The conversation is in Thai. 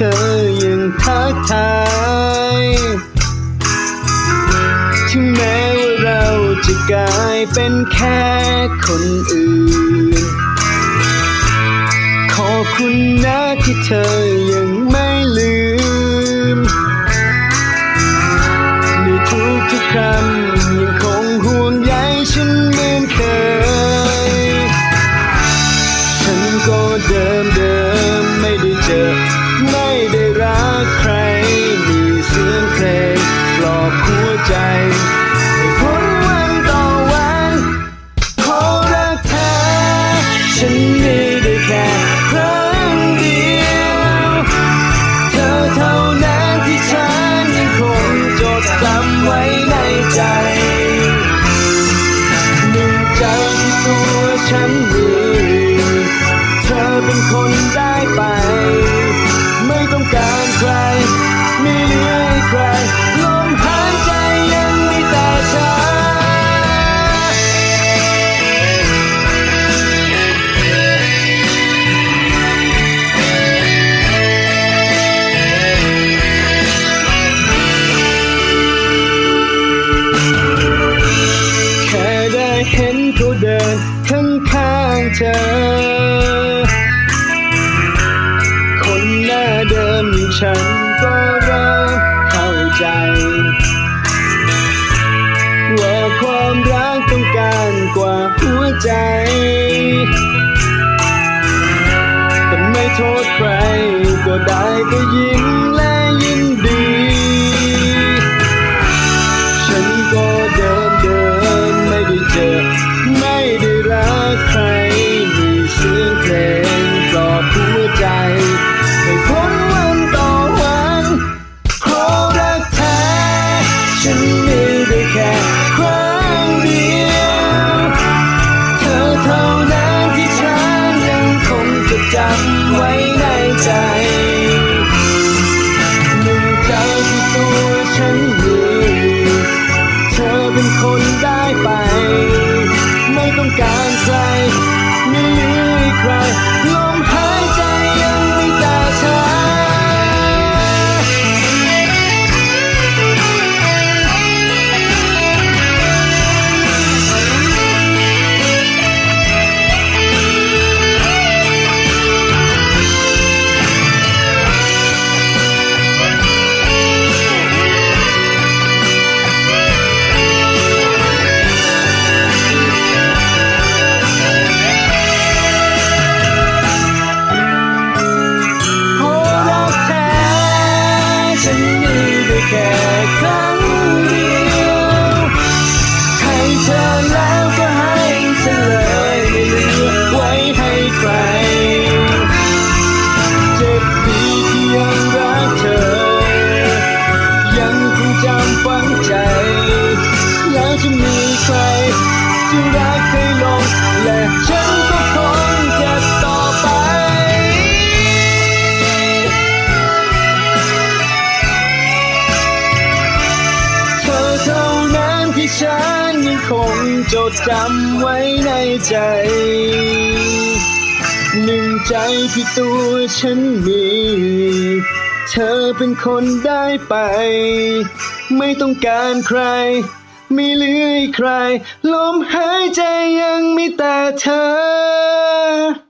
ธอยังทักทายถึงแม้ว่าเราจะกลายเป็นแค่คนอื่น ขอคุณนะที่เธอยัง ใจให้พ้นวันต่อวันขอรักเธอฉันมีได้แค่ครั้งเดียวเธอเท่านั้นที่ฉันยังคงจดจำไว้ในใจหนึ่งใจที่ตัวฉันมีเธอเป็นคนได้ไป ไม่ต้องการใครไม่เหลือานข้างข้างๆเธอ คนหน้าเดิมอย่างฉันก็เริ่มเข้าใจ ว่าความรักต้องการกว่าหัวใจ แต่ไม่โทษใครก็ได้ก็ยิ้มและยิน ครั้งเดียวให้เธอแล้วก็ให้เธอเลยไม่เหลือไว้ให้ใครเจ็บดีที่ยังรักเธอ ยังคงจำฝังใจ แล้วจะมีใครที่รัก คงจดจำไว้ในใจ หนึ่งใจที่ตัวฉันมี เธอเป็นคนได้ไป ไม่ต้องการใคร ไม่เหลือให้ใคร ลมหายใจยังมีแต่เธอ